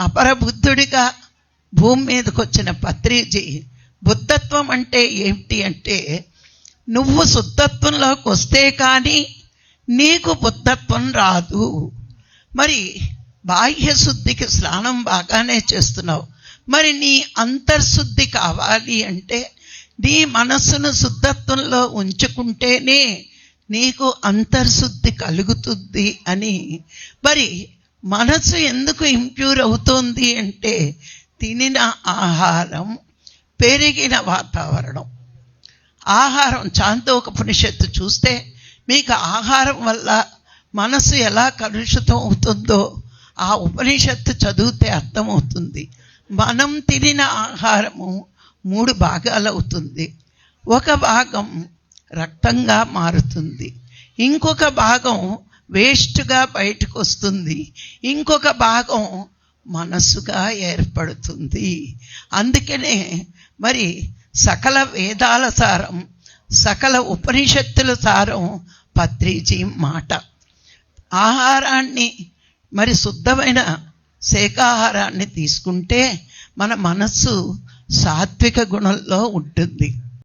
అపరబుద్ధుడిగా భూమి మీదకి వచ్చిన పత్రిజీ బుద్ధత్వం అంటే ఏమిటి అంటే నువ్వు శుద్ధత్వంలోకి వస్తే కానీ నీకు బుద్ధత్వం రాదు. మరి బాహ్య శుద్ధికి స్నానం బాగానే చేస్తున్నావు. మరి నీ అంతర్శుద్ధి కావాలి అంటే నీ మనస్సును శుద్ధత్వంలో ఉంచుకుంటేనే నీకు అంతర్శుద్ధి కలుగుతుంది అని. మరి మనసు ఎందుకు ఇంప్యూర్ అవుతుంది అంటే తినిన ఆహారం పెరిగిన వాతావరణం. ఆహారం చాందోకపనిషత్తు చూస్తే మీకు ఆహారం వల్ల మనసు ఎలా కలుషితం అవుతుందో ఆ ఉపనిషత్తు చదివితే అర్థమవుతుంది. మనం తినిన ఆహారము మూడు భాగాలు అవుతుంది ఒక భాగం రక్తంగా మారుతుంది. ఇంకొక భాగం వేస్ట్గా బయటకు వస్తుంది ఇంకొక భాగం మనస్సుగా ఏర్పడుతుంది. అందుకనే మరి సకల వేదాల సారం సకల ఉపనిషత్తుల సారం పత్రిజీ మాట. ఆహారాన్ని మరి శుద్ధమైన శాకాహారాన్ని తీసుకుంటే మన మనస్సు సాత్విక గుణంలో ఉంటుంది.